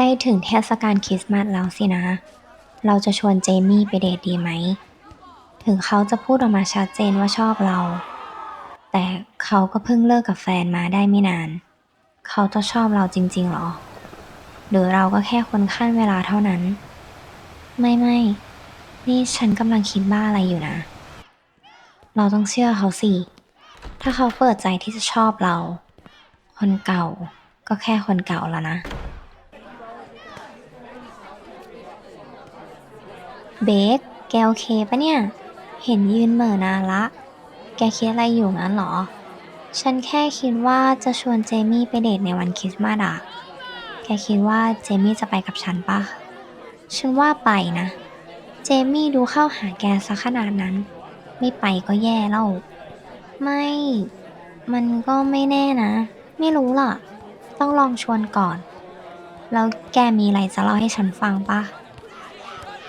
ล้ถึงเทศกาลคริสต์มาสแล้วสินะ เราจะชวนเจมี่ไปเดทดีไหม ถึงเขาจะพูดออกมาชัดเจนว่าชอบเรา แต่เขาก็เพิ่งเลิกกับแฟนมาได้ไม่นาน เขาจะชอบเราจริงๆหรอ หรือเราก็แค่คนขั้นเวลาเท่านั้น ไม่ไม่ นี่ฉันกำลังคิดบ้าอะไรอยู่นะ เราต้องเชื่อเขาสิ ถ้าเขาเปิดใจที่จะชอบเรา คนเก่าก็แค่คนเก่าแล้วนะ เบคแกโอเคปะเนี่ย เห็นยืนเหม่อนานละ แกคิดอะไรอยู่งั้นเหรอ ฉันแค่คิดว่าจะชวนเจมี่ไปเดทในวันคริสต์มาสอะแกคิดว่าเจมี่จะไปกับฉันปะ ฉันว่าไปนะ เจมี่ดูเข้าหาแกซะขนาดนั้น ไม่ไปก็แย่แล้ว ไม่ มันก็ไม่แน่นะ ไม่รู้ล่ะ ต้องลองชวนก่อน แล้วแกมีอะไรจะเล่าให้ฉันฟังปะ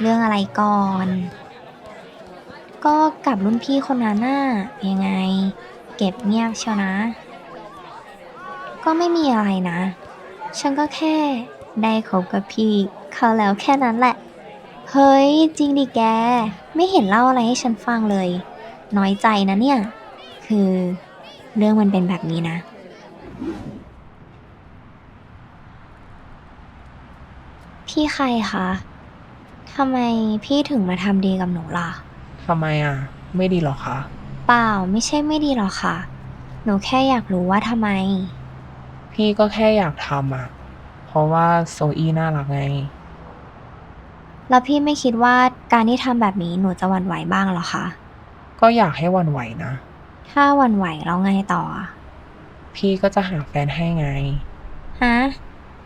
เรื่องอะไรก่อน ก็กับรุ่นพี่คนนั้นน่ะยังไง เก็บเงียบเชียวนะ ก็ไม่มีอะไรนะ ฉันก็แค่ได้คบกับพี่เขาแล้วแค่นั้นแหละ เฮ้ย จริงดิแก ไม่เห็นเล่าอะไรให้ฉันฟังเลย น้อยใจนะเนี่ย คือเรื่องมันเป็นแบบนี้นะ พี่ใครคะ ทำไมพี่ถึงมาทำดีกับหนูล่ะ ทำไมอะ ไม่ดีหรอคะ เปล่าไม่ใช่ไม่ดีหรอกค่ะ หนูแค่อยากรู้ว่าทำไม พี่ก็แค่อยากทำอะ เพราะว่าโซอี้น่ารักไง แล้วพี่ไม่คิดว่าการที่ทำแบบนี้หนูจะหวั่นไหวบ้างเหรอคะ ก็อยากให้หวันไหวนะ ถ้าหวั่นไหวแล้วไงต่ออะพี่ก็จะหาแฟนให้ไง ฮะ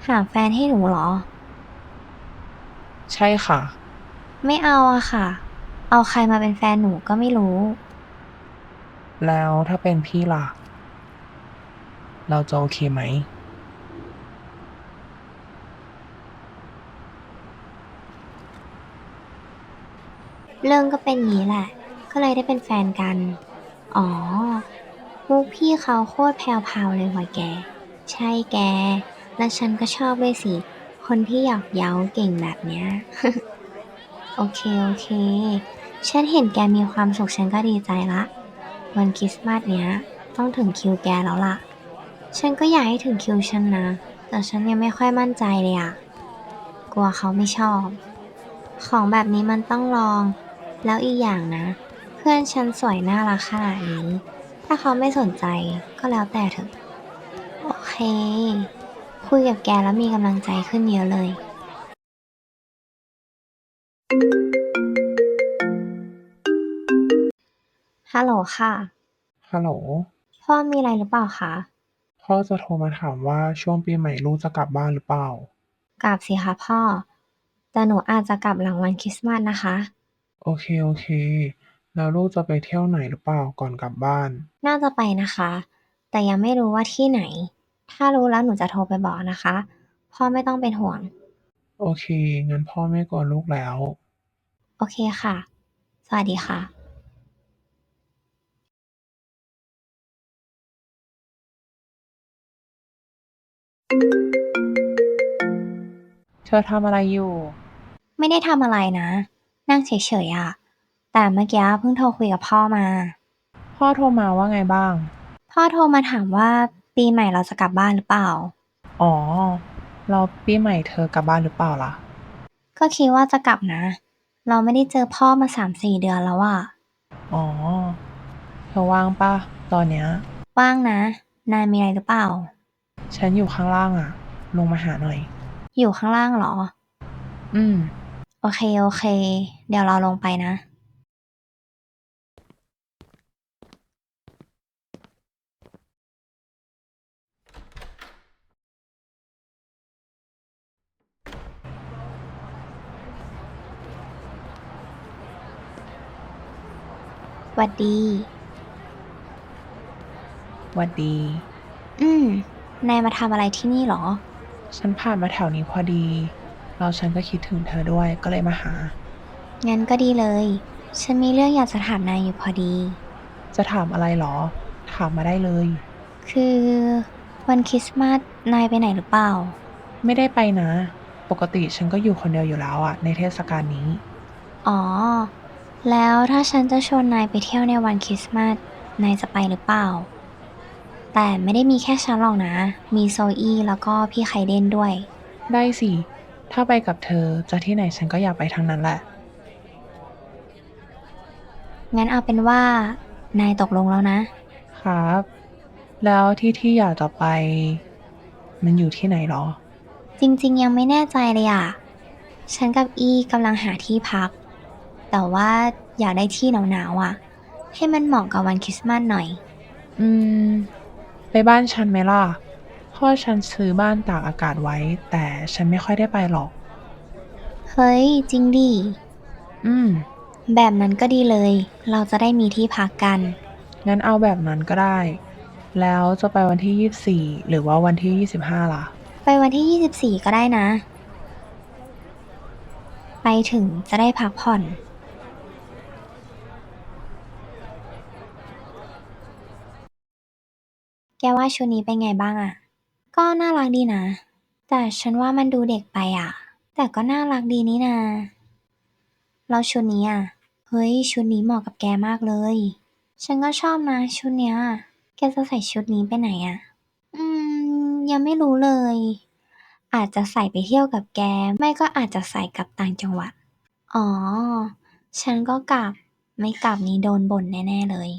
หาแฟนให้หนูเหรอ ใช่ค่ะ ไม่เอาอะค่ะ เอาใครมาเป็นแฟนหนูก็ไม่รู้ แล้วถ้าเป็นพี่ล่ะ เราจะโอเคไหม เรื่องก็เป็นงี้แหละ ก็เลยได้เป็นแฟนกัน อ๋อมุกพี่เขาโคตรแพรวๆเลยว่ะแก ใช่แก และฉันก็ชอบด้วยสิ คนที่หยอกเย้าเก่งแบบเนี้ย โอเค โอเค ฉันเห็นแกมีความสุขฉันก็ดีใจละ วันคริสต์มาสเนี้ย ต้องถึงคิวแกแล้วล่ะ ฉันก็อยากให้ถึงคิวฉันนะ แต่ฉันยังไม่ค่อยมั่นใจเลยอะกลัวเขาไม่ชอบ ของแบบนี้มันต้องลอง แล้วอีกอย่างนะ เพื่อนฉันสวยน่ารักขนาดนี้ ถ้าเขาไม่สนใจก็แล้วแต่เถอะ โอเค คุยกับแกแล้วมีกำลังใจขึ้นเยอะเลย ฮัลโหลค่ะ ฮัลโหล พ่อมีอะไรหรือเปล่าคะ พ่อจะโทรมาถามว่าช่วงปีใหม่ลูกจะกลับบ้านหรือเปล่า กลับสิคะพ่อ แต่หนูอาจจะกลับหลังวันคริสต์มาสนะคะ โอเคโอเค แล้วลูกจะไปเที่ยวไหนหรือเปล่าก่อนกลับบ้าน น่าจะไปนะคะ แต่ยังไม่รู้ว่าที่ไหน ถ้ารู้แล้วหนูจะโทรไปบอกนะคะ พ่อไม่ต้องเป็นห่วง โอเค งั้นพ่อไม่กวนลูกแล้ว โอเคค่ะ สวัสดีค่ะเธอทำอะไรอยู่ ไม่ได้ทำอะไรนะ นั่งเฉยๆอะแต่เมื่อกี้เพิ่งโทรคุยกับพ่อมา พ่อโทรมาว่าไงบ้าง พ่อโทรมาถามว่า ปีใหม่เราจะกลับบ้านหรือเปล่า อ๋อ เราปีใหม่เธอกลับบ้านหรือเปล่าล่ะ ก็คิดว่าจะกลับนะ เราไม่ได้เจอพ่อมาสามสี่เดือนแล้วอะอ๋อ เธอว่างปะตอนเนี้ย ว่างนะ นายมีอะไรหรือเปล่า ฉันอยู่ข้างล่างอะลงมาหาหน่อย อยู่ข้างล่างเหรอ อืม โอเคโอเค เดี๋ยวเราลงไปนะ หวัดดี หวัดดี อืม นายมาทำอะไรที่นี่เหรอ ฉันผ่านมาแถวนี้พอดี เราฉันก็คิดถึงเธอด้วยก็เลยมาหา งั้นก็ดีเลย ฉันมีเรื่องอยากจะถามนายอยู่พอดี จะถามอะไรหรอ ถามมาได้เลย คือวันคริสต์มาสนายไปไหนหรือเปล่า ไม่ได้ไปนะ ปกติฉันก็อยู่คนเดียวอยู่แล้วอะในเทศกาลนี้ อ๋อ แล้วถ้าฉันจะชวนนายไปเที่ยวในวันคริสต์มาส นายจะไปหรือเปล่า แต่ไม่ได้มีแค่ฉันหรอกนะ มีโซอี้แล้วก็พี่ไคเดนด้วย ได้สิ ถ้าไปกับเธอจะที่ไหนฉันก็อยากไปทั้งนั้นแหละ งั้นเอาเป็นว่า นายตกลงแล้วนะ ครับ แล้วที่ที่อยากจะไป มันอยู่ที่ไหนหรอ จริงๆ ยังไม่แน่ใจเลยอะฉันกับอีกำลังหาที่พัก แต่ว่าอยากได้ที่หนาวๆอะ ให้มันเหมาะกับวันคริสต์มาสหน่อย อืม ไปบ้านฉันไหมล่ะ พ่อฉันซื้อบ้านตากอากาศไว้ แต่ฉันไม่ค่อยได้ไปหรอก เฮ้ย จริงดิ อืม แบบนั้นก็ดีเลย เราจะได้มีที่พักกัน งั้นเอาแบบนั้นก็ได้ แล้วจะไปวันที่ 24 หรือว่าวันที่ 25 ล่ะ ไปวันที่ 24 ก็ได้นะ ไปถึงจะได้พักผ่อน แก ว่าชุดนี้เป็นไงบ้างอะ ก็น่ารักดีนะ แต่ฉันว่ามันดูเด็กไปอะ แต่ก็น่ารักดีนี่นาแล้วชุดนี้อะเฮ้ย ชุดนี้เหมาะกับแกมากเลย ฉันก็ชอบนะชุดเนี้ย แกจะใส่ชุดนี้ไปไหนอะอืม ยังไม่รู้เลย อาจจะใส่ไปเที่ยวกับแก ไม่ก็อาจจะใส่กลับต่างจังหวัด อ๋อ ฉันก็กลับ ไม่กลับนี้โดนบ่นแน่ ๆ เลย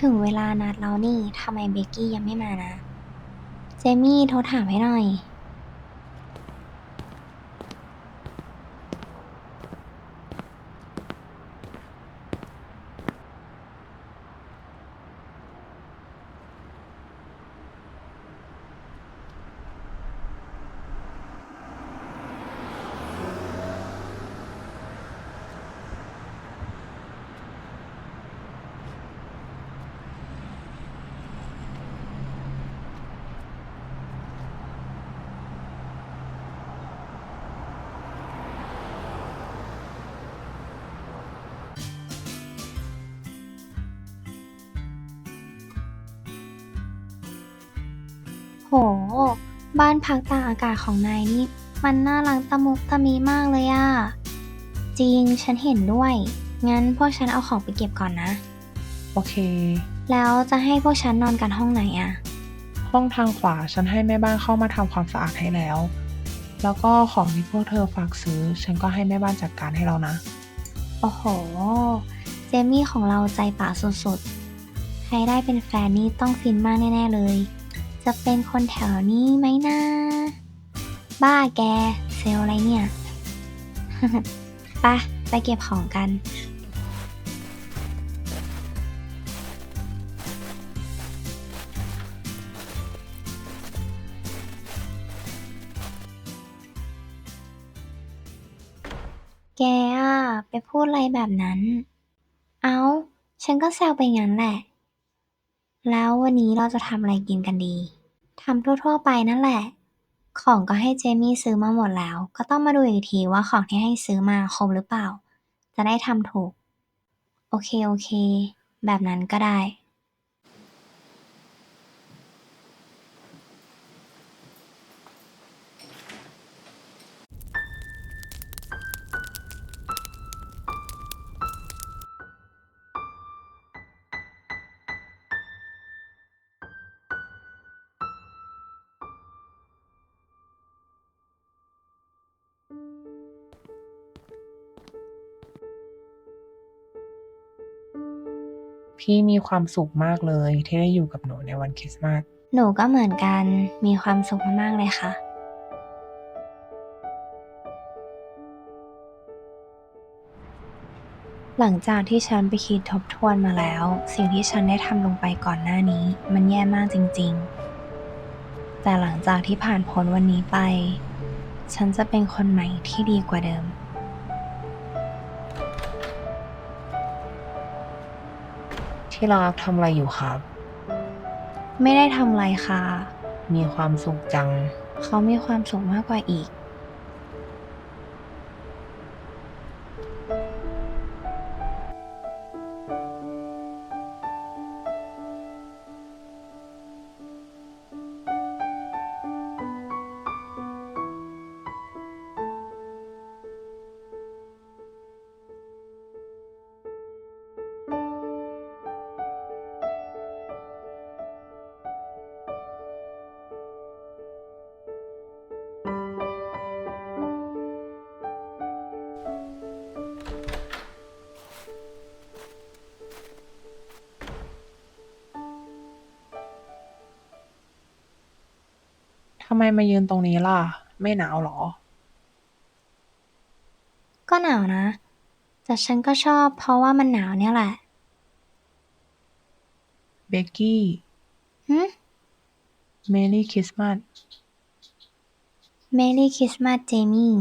ถึงเวลานัดแล้วนี่ทำไมเบกกี้ยังไม่มานะ เจมี่โทรถามให้หน่อย โห บ้านพักตากอากาศของนายนี่ มันน่ารักตะมุตะมีมากเลยอะจริงฉันเห็นด้วย งั้นพวกฉันเอาของไปเก็บก่อนนะ โอเค แล้วจะให้พวกฉันนอนกันห้องไหนอะห้องทางขวาฉันให้แม่บ้านเข้ามาทำความสะอาดให้แล้ว แล้วก็ของที่พวกเธอฝากซื้อ ฉันก็ให้แม่บ้านจัดการให้เรานะ โอ้โห เจมี่ของเราใจป่าสุดๆ ใครได้เป็นแฟนนี่ต้องฟินมากแน่ ๆ เลย จะเป็นคนแถวนี้ไหมนะบ้าแก เซลอะไรเนี่ยไปไปเก็บของกัน แกอะไปพูดอะไรแบบนั้น เอา้า ฉันก็แซวไปงั้นแหละ แล้ววันนี้เราจะทำอะไรกินกันดี ทำทั่ว ๆ ไปนั่นแหละ ของก็ให้เจมี่ซื้อมาหมดแล้ว ก็ต้องมาดูอีกทีว่าของที่ให้ซื้อมาครบหรือเปล่า จะได้ทำถูก โอเค โอเค แบบนั้นก็ได้ พี่มีความสุขมากเลยที่ได้อยู่กับหนูในวันคริสต์มาส หนูก็เหมือนกัน มีความสุขมากๆเลยค่ะ หลังจากที่ฉันไปคิดทบทวนมาแล้ว สิ่งที่ฉันได้ทำลงไปก่อนหน้านี้ มันแย่มากจริง ๆ แต่หลังจากที่ผ่านพ้นวันนี้ไป ฉันจะเป็นคนใหม่ที่ดีกว่าเดิม ที่รักทำอะไรอยู่ครับ ไม่ได้ทำอะไรค่ะ มีความสุขจัง เขามีความสุขมากกว่าอีก ไมมายืนตรงนี้ล่ะ ไม่หนาวเหรอ ก็หนาวนะ แต่ฉันก็ชอบเพราะว่ามันหนาวเนี่ยแหละเบกกี้หึเมรี่คริสต์มาสเมรี่คริสต์มาสเจมี่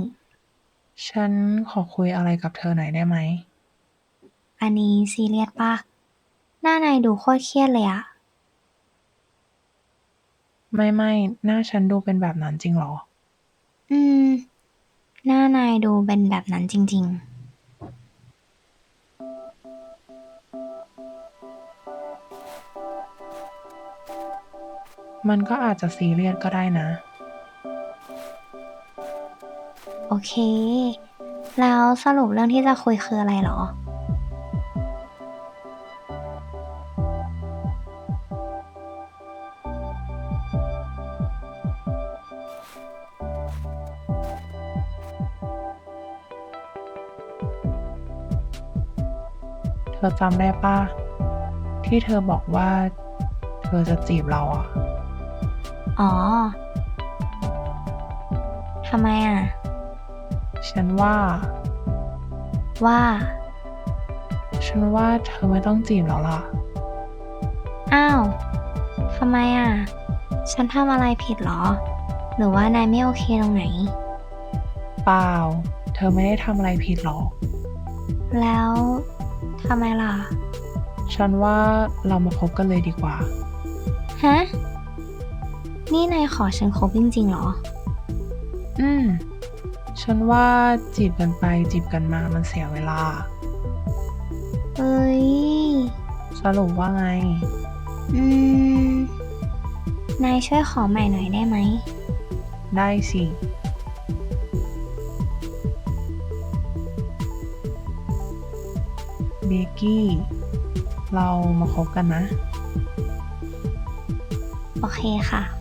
ฉันขอคุยอะไรกับเธอหน่อยได้ไหม อันนี้ซีเรียสปะหน้านายดูโคตรเครียดเลยอะ ไม่ไม่ หน้าฉันดูเป็นแบบนั้นจริงเหรอ อืม หน้านายดูเป็นแบบนั้นจริงมันก็อาจจะซีเรียสก็ได้นะๆโอเค แล้วสรุปเรื่องที่จะคุยคืออะไรเหรอ เธอจำได้ปะที่เธอบอกว่า เธอจะจีบเราอะอ๋อ ทำไมอะ ฉันว่า ว่า ฉันว่าเธอไม่ต้องจีบแล้วล่ะ อ้าว ทำไมอะ ฉันทำอะไรผิดเหรอ หรือว่านายไม่โอเคตรงไหน เปล่า เธอไม่ได้ทำอะไรผิดหรอก แล้วทำไมล่ะ ฉันว่าเรามาคบกันเลยดีกว่า ฮะ นี่นายขอฉันคบจริงๆเหรอ อืม ฉันว่าจีบกันไปจีบกันมามันเสียเวลา เอ้ย สรุปว่าไง อืม นายช่วยขอใหม่หน่อยได้ไหม ได้สิเบกกี้ เรามาคบกันนะ โอเคค่ะ